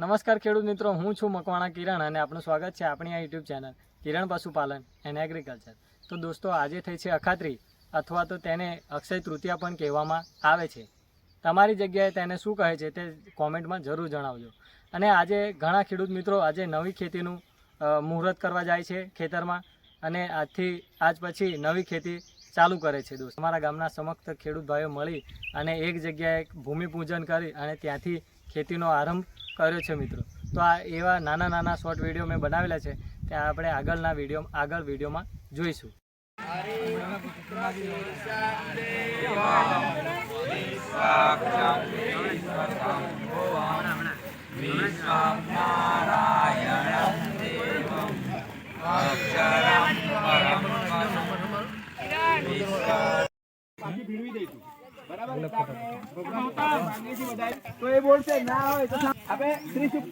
નમસ્કાર ખેડૂત મિત્રો, હું છું મકવાણા કિરણ અને આપનું સ્વાગત છે આપણી આ યુટ્યુબ ચેનલ કિરણ પશુપાલન એન્ડ એગ્રીકલ્ચર તો દોસ્તો, આજે થઈ છે અખાત્રી, અથવા તો તેને અક્ષય તૃતીયા પણ કહેવામાં આવે છે. તમારી જગ્યાએ તેને શું કહે છે તે કોમેન્ટમાં જરૂર જણાવજો. અને આજે ઘણા ખેડૂત મિત્રો આજે નવી ખેતીનું મુહૂર્ત કરવા જાય છે ખેતરમાં અને આજથી આજ પછી નવી ખેતી ચાલુ કરે છે દોસ્ત. અમારા ગામના સમક્ષ ખેડૂત ભાઈઓ મળી અને એક જગ્યાએ ભૂમિપૂજન કરી અને ત્યાંથી ખેતીનો આરંભ કર્યો છે મિત્રો. તો આ એવા નાના નાના શોર્ટ વીડિયો મેં બનાવેલા છે ત્યાં આપણે આગળના વીડિયો આગળ વિડીયોમાં જોઈશું. એ બોલશે ના હોય તો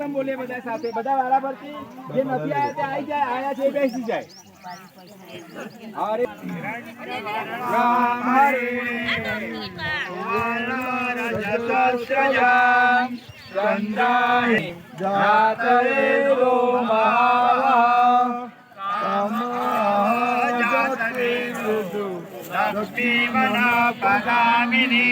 બોલીએ બધા સાથે બધા બરાબરથી જે નથી આવ્યા આવી જાય આયા છે જાય હરે જાતરે રો લક્ષ્મીમનાપગામિની યસ્યાયમ लक्ष्मीवना पदामिनी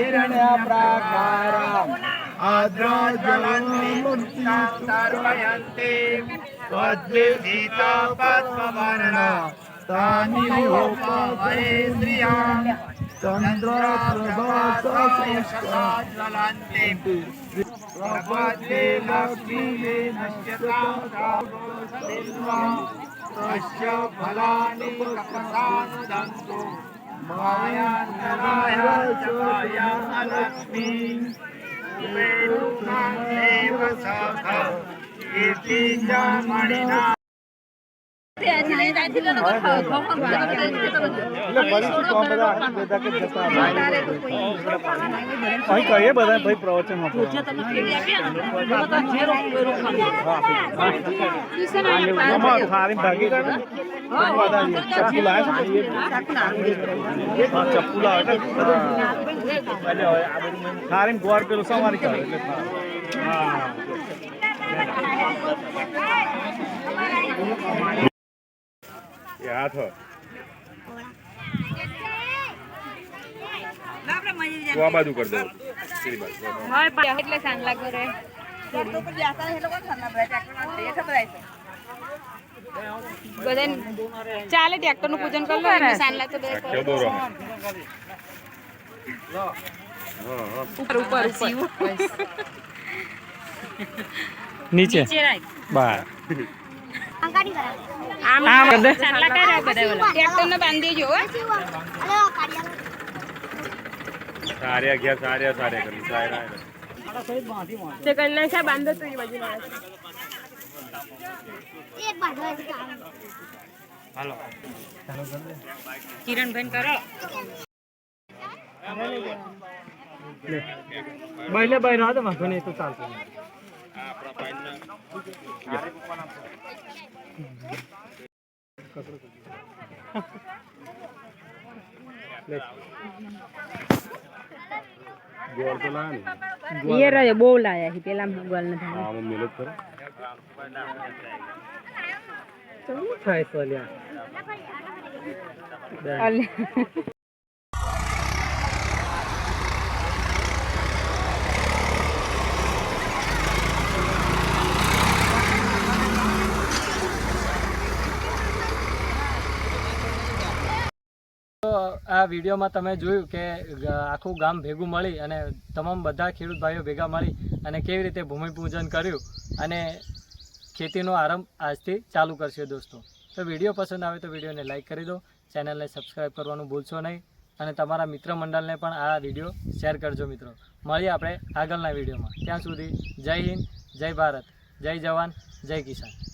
हिरण्या प्राकाराम् आद्रजलन्ते त्वद्विधिता पद्मवर्णा तानि होपवेन्द्रियाम् પદ્મવર્ણા તાની હોપવે શ્રિયા ચંદ્ર પ્રભાસસ્કંતિ પ્રપદ્યે લક્ષ્મી તસ્ય ફલાની કપસાનુદંતુ માયાલક્ષ્મી દેવ इति કીર્તિ મણિના અહીં કહીએ બધા ભાઈ પ્રવચન ભાગી ચપ્પુ લાવે થાળી ગોળ પેલું સવારી કાઢે એટલે થાળી. હા એ હાથ તો આ બાજુ કરી દો. એટલે સાંજલા કરે બધાને ચાલે ટ્રેક્ટરનું પૂજન કરી લો એટલે લાગતો ઉપર ઉપર ઉપર. નીચે. બાર. આમ બધા. ટ્રેક્ટર ને બાંધી દેજો ગયા સાર્યા સાર્યા કરી સાર્યા તે કરી નાખ્યા બાંધો તો એ બાજુ કિરણભાઈ કરો. બહેલે બહેન હતો વાંધો નહીં તો ચાલશે. ગોળ તો રહ્યો બહુ લાયા છે પેલા ગોલ નથી હા આમાં મેલો જ શું થાય છે અલ્યા. આ વિડીયોમાં તમે જોયું કે આખું ગામ ભેગું મળી અને તમામ બધા ખેડૂત ભાઈઓ ભેગા મળી અને કેવી રીતે ભૂમિપૂજન કર્યું અને ખેતીનો આરંભ આજથી ચાલુ કરશે દોસ્તો. તો વીડિયો પસંદ આવે તો વિડીયોને લાઇક કરી દો, ચેનલને સબસ્ક્રાઈબ કરવાનું ભૂલશો નહીં અને તમારા મિત્ર મંડળને પણ આ વીડિયો શેર કરજો મિત્રો. મળીએ આપણે આગળના વિડીયોમાં. ત્યાં સુધી જય હિન્દ, જય ભારત, જય જવાન, જય કિસાન.